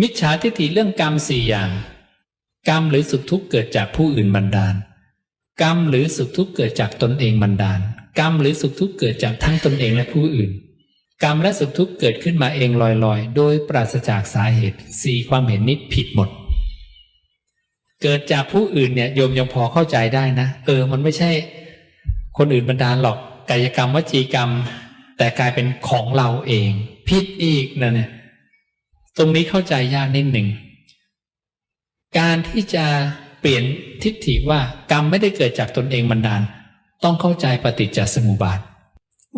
มิจฉาทิฏฐิเรื่องกรรมสี่อย่าง กรรมหรือสุขทุกข์เกิดจากผู้อื่นบันดาล กรรมหรือสุขทุกข์เกิดจากตนเองบันดาล กรรมหรือสุขทุกข์เกิดจากทั้งตนเองและผู้อื่น กรรมและสุขทุกข์เกิดขึ้นมาเองลอยๆ โดยปราศจากสาเหตุสี่ความเห็นนี้ผิดหมด เกิดจากผู้อื่นเนี่ยโยมยังพอเข้าใจได้นะ เออมันไม่ใช่ คนอื่นบันดาลหรอกกายกรรมวจีกรรม แต่กลายเป็นของเราเอง ผิดอีกนะเนี่ย ตรงนี้เข้าใจยากนิดหนึ่ง การที่จะเปลี่ยนทิฏฐิว่ากรรมไม่ได้เกิดจากตนเองบันดาล ต้องเข้าใจปฏิจจสมุปบาท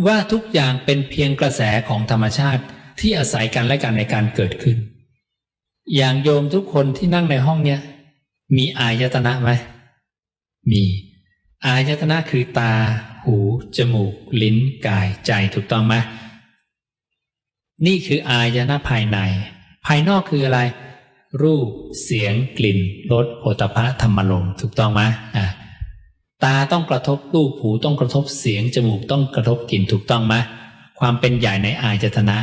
ว่าทุกอย่างเป็นเพียงกระแสของธรรมชาติที่อาศัยกันและกันในการเกิดขึ้น อย่างโยมทุกคนที่นั่งในห้องเนี้ยมีอายตนะไหม มี อายตนะคือตา หู จมูก ลิ้น กาย ใจถูกต้องไหมนี่คืออายตนะภายใน ภายนอกคืออะไร รูปเสียงกลิ่นรสโผฏฐะธรรมลมถูกต้องไหมอะตาต้องกระทบรูปหูต้องกระทบเสียงจมูกต้องกระทบกลิ่นถูกต้องไหมความเป็นใหญ่ในอายตนะ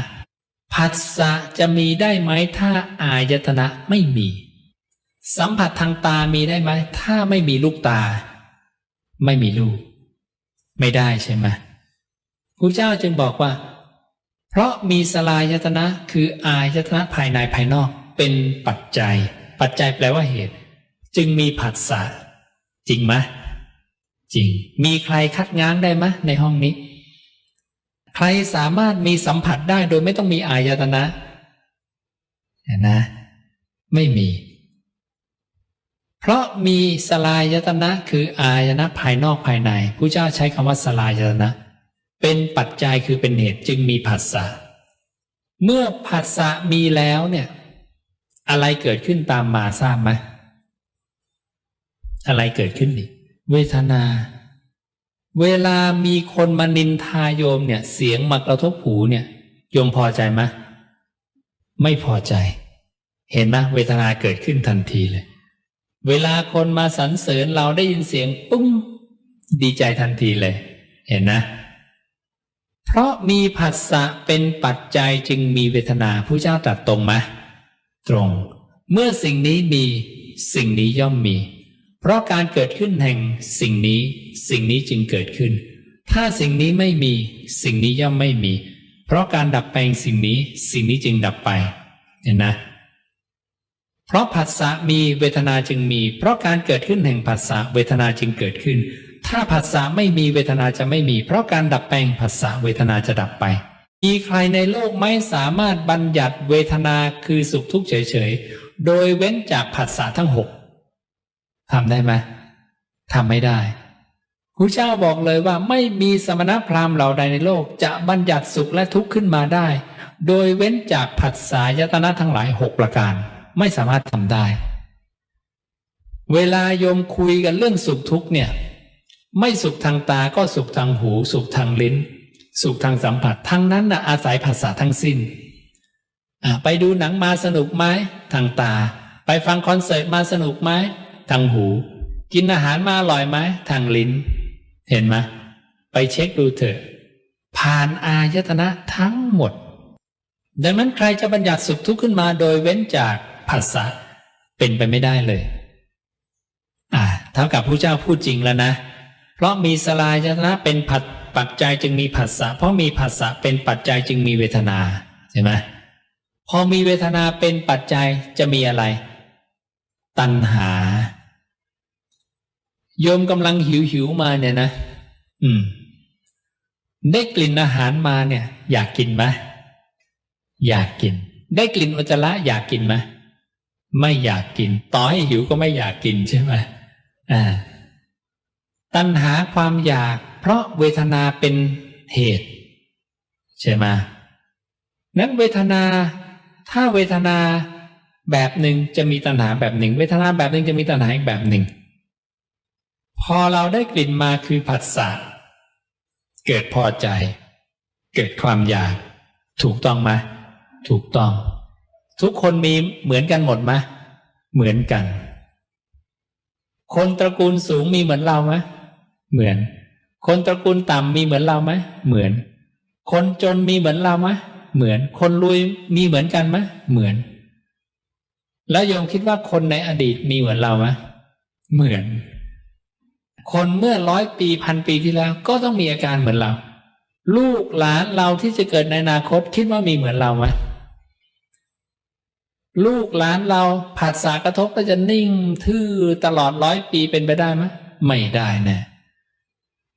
ผัสสะจะมีได้ไหมถ้าอายตนะไม่มี สัมผัสทางตามีได้ไหมถ้าไม่มีลูกตา ไม่มีลูก ไม่ได้ใช่ไหมพระเจ้าจึงบอกว่า เพราะมีสลายตนะคืออายตนะภายในภายนอกเป็นปัจจัย ปัจจัยแปลว่าเหตุ จึงมีผัสสะจริงไหมจริง มีใครคัดง้างได้ไหมในห้องนี้ ใครสามารถมีสัมผัสได้โดยไม่ต้องมีอายตนะเห็นนะ ไม่มี เพราะมีสลายตนะคืออายตนะภายนอกภายในผู้เจ้าใช้คำว่าสลายตนะ เป็นปัจจัยคือเป็นเหตุจึงมีผัสสะ เมื่อผัสสะมีแล้วเนี่ย อะไรเกิดขึ้นตามมาทราบไหมอะไรเกิดขึ้นอีกเวทนา เวลามีคนมานินทาโยมเนี่ย เสียงมากระทบหูเนี่ย โยมพอใจไหมไม่พอใจ เห็นไหมเวทนาเกิดขึ้นทันทีเลย เวลาคนมาสรรเสริญเราได้ยินเสียงปุ้งดีใจทันทีเลย เห็นนะ เพราะมีผัสสะเป็นปัจจัยจึงมีเวทนาผู้เจ้าตรัสตรงไหมตรง เมื่อสิ่งนี้มีสิ่งนี้ย่อมมี เพราะการเกิดขึ้นแห่งสิ่งนี้ สิ่งนี้จึงเกิดขึ้น ถ้าสิ่งนี้ไม่มี สิ่งนี้ย่อมไม่มี เพราะการดับไปสิ่งนี้ สิ่งนี้จึงดับไป เห็นนะ เพราะผัสสะมีเวทนาจึงมี เพราะการเกิดขึ้นแห่งผัสสะเวทนาจึงเกิดขึ้น ถ้าผัสสะไม่มีเวทนาจะไม่มี เพราะการดับแปลงผัสสะเวทนาจะดับไป มีใครในโลกไม่สามารถบัญญัติเวทนาคือสุขทุกข์เฉยๆ โดยเว้นจากผัสสะทั้งหกทำได้ไหมทำไม่ได้พระเจ้าบอกเลยว่าไม่มีสมณพราหมณ์เหล่าใดในโลก จะบัญญัติสุขและทุกข์ขึ้นมาได้ โดยเว้นจากผัสสะยตนะทั้งหลายหกประการ ไม่สามารถทำได้ เวลาโยมคุยกันเรื่องสุขทุกข์เนี่ย ไม่สุขทางตาก็สุขทางหู สุขทางลิ้น สุขทางสัมผัส ทั้งนั้นนะอาศัยภาษาทั้งสิ้นไปดูหนังมาสนุกไหมทางตา ไปฟังคอนเสิร์ตมาสนุกไหมทางหู กินอาหารมาอร่อยไหมทางลิ้น เห็นไหมไปเช็คดูเถอะ ผ่านอายตนะทั้งหมด ดังนั้นใครจะบัญญัติสุขทุกข์ขึ้นมาโดยเว้นจากภาษาเป็นไปไม่ได้เลย อ่าเท่ากับพระเจ้าพูดจริงแล้วนะ เพราะมีสลายตนะเป็นผัดปัจจัยจึงมีผัสสะเพราะมีผัสสะเป็นปัจจัยจึงมีเวทนาใช่ไหมพอมีเวทนาเป็นปัจจัยจะมีอะไร ตัณหา โยมกำลังหิวหิวมาเนี่ยนะ อืม ได้กลิ่นอาหารมาเนี่ย อยากกินไหมอยากกิน ได้กลิ่นอุจจาระอยากกินไหมไม่อยากกิน ต่อให้หิวก็ไม่อยากกินใช่ไหมอ่า ตัณหาความอยากเพราะเวทนาเป็นเหตุ ใช่ไหมนั้นเวทนา ถ้าเวทนาแบบหนึ่งจะมีตัณหาแบบหนึ่ง เวทนาแบบหนึ่งจะมีตัณหาอีกแบบหนึ่ง พอเราได้กลิ่นมาคือผัสสะเกิดพอใจ เกิดความอยาก ถูกต้องไหมถูกต้อง ทุกคนมีเหมือนกันหมดไหมเหมือนกัน คนตระกูลสูงมีเหมือนเราไหม เหมือน คนตระกูลต่ำมีเหมือนเราไหมเหมือน คนจนมีเหมือนเราไหมเหมือน คนรวยมีเหมือนกันไหมเหมือน แล้วโยมคิดว่าคนในอดีตมีเหมือนเราไหมเหมือน คนเมื่อร้อยปีพันปีที่แล้ว ก็ต้องมีอาการเหมือนเรา ลูกหลานเราที่จะเกิดในอนาคตคิดว่ามีเหมือนเราไหมลูกหลานเราผัสสะกระทบก็จะนิ่งทื่อตลอดร้อยปีเป็นไปได้ไหมไม่ได้แน่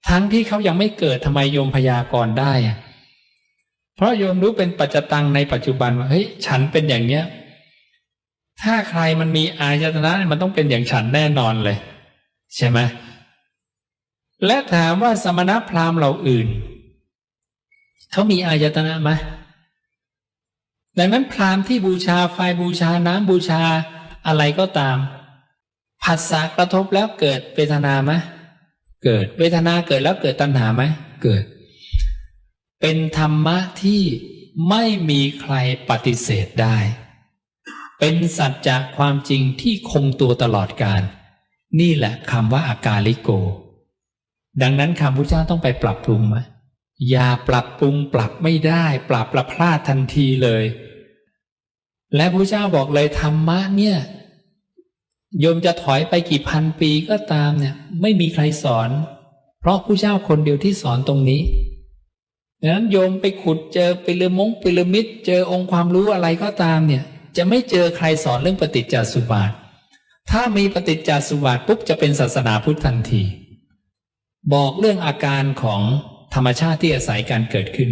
ทั้งที่เขายังไม่เกิดทำไมโยมพยากรณ์ได้อะเพราะโยมรู้เป็นปัจจตังในปัจจุบันว่าเฮ้ยฉันเป็นอย่างเนี้ย ถ้าใครมันมีอายตนะมันต้องเป็นอย่างฉันแน่นอนเลย ใช่ไหมและถามว่าสมณพราหมณ์เหล่าอื่นเขามีอายตนะไหมดังนั้นพราหมณ์ที่บูชาไฟบูชาน้ำบูชาอะไรก็ตาม ผัสสะกระทบแล้วเกิดเวทนาไหม เกิดเวทนาเกิดแล้วเกิดตัณหาไหมเกิด เป็นธรรมะที่ไม่มีใครปฏิเสธได้ เป็นสัจจะความจริงที่คงตัวตลอดกาลนี่แหละคำว่าอากาลิโก ดังนั้นคำพุทธเจ้าต้องไปปรับปรุงไหมอย่าปรับปรุงปรับไม่ได้ ปรับประพลาดทันทีเลย และพระเจ้าบอกเลยธรรมะเนี่ย โยมจะถอยไปกี่พันปีก็ตามเนี่ย ไม่มีใครสอน เพราะผู้เจ้าคนเดียวที่สอนตรงนี้ดังนั้นโยมไปขุดเจอปิลมงปิลมิดเจอองค์ความรู้อะไรก็ตามเนี่ย จะไม่เจอใครสอนเรื่องปฏิจจสุบาท ถ้ามีปฏิจจสุบาทปุ๊บจะเป็นศาสนาพุทธทันที บอกเรื่องอาการของธรรมชาติที่อาศัยการเกิดขึ้น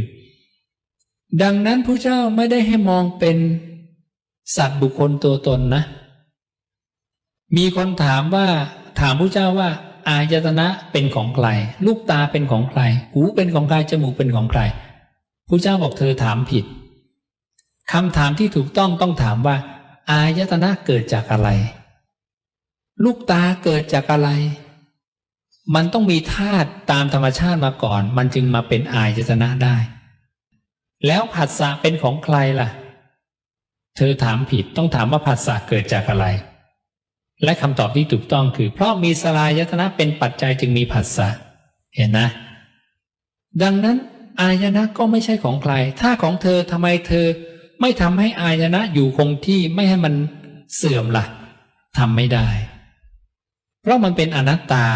ดังนั้นผู้เจ้าไม่ได้ให้มองเป็นสัตว์บุคคลตัวตนนะ มีคนถามว่าถามผู้เจ้าว่า อายตนะเป็นของใครลูกตาเป็นของใคร หูเป็นของใครจมูกเป็นของใครผู้เจ้าบอกเธอถามผิดคำถามที่ถูกต้องต้องถามว่า อายตนะเกิดจากอะไร ลูกตาเกิดจากอะไร มันต้องมีธาตุตามธรรมชาติมาก่อน มันจึงมาเป็นอายตนะได้ แล้วผัสสะเป็นของใครล่ะ เธอถามผิดต้องถามว่าผัสสะเกิดจากอะไร และคำตอบที่ถูกต้องคือ เพราะมีสลายตนะเป็นปัจจัยจึงมีผัสสะเห็นนะ ดังนั้นอายนะก็ไม่ใช่ของใคร ถ้าของเธอทำไมเธอไม่ทำให้อายนะอยู่คงที่ไม่ให้มันเสื่อมละ่ะทำไม่ได้ เพราะมันเป็นอนัตตา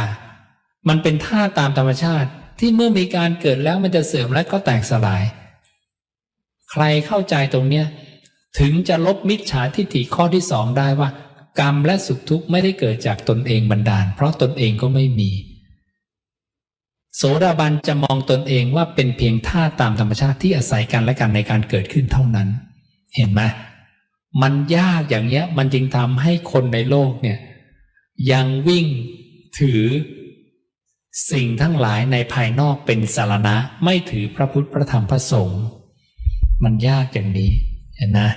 มันเป็นท่าตามธรรมชาติที่เมื่อมีการเกิดแล้วมันจะเสื่อมและก็แตกสลาย ใครเข้าใจตรงเนี้ยถึงจะลบมิจฉาทิฏฐิข้อที่สองได้ว่า กรรมและสุขทุกข์ไม่ได้เกิดจากตนเองบันดาล เพราะตนเองก็ไม่มี โสดาบันจะมองตนเองว่าเป็นเพียงท่าตามธรรมชาติที่อาศัยกันและกันในการเกิดขึ้นเท่านั้น เห็นไหมมันยากอย่างเงี้ยมันจึงทำให้คนในโลกเนี่ยยังวิ่งถือสิ่งทั้งหลายในภายนอกเป็นสารณะ ไม่ถือพระพุทธพระธรรมพระสงฆ์มันยากอย่างนี้เห็นนะ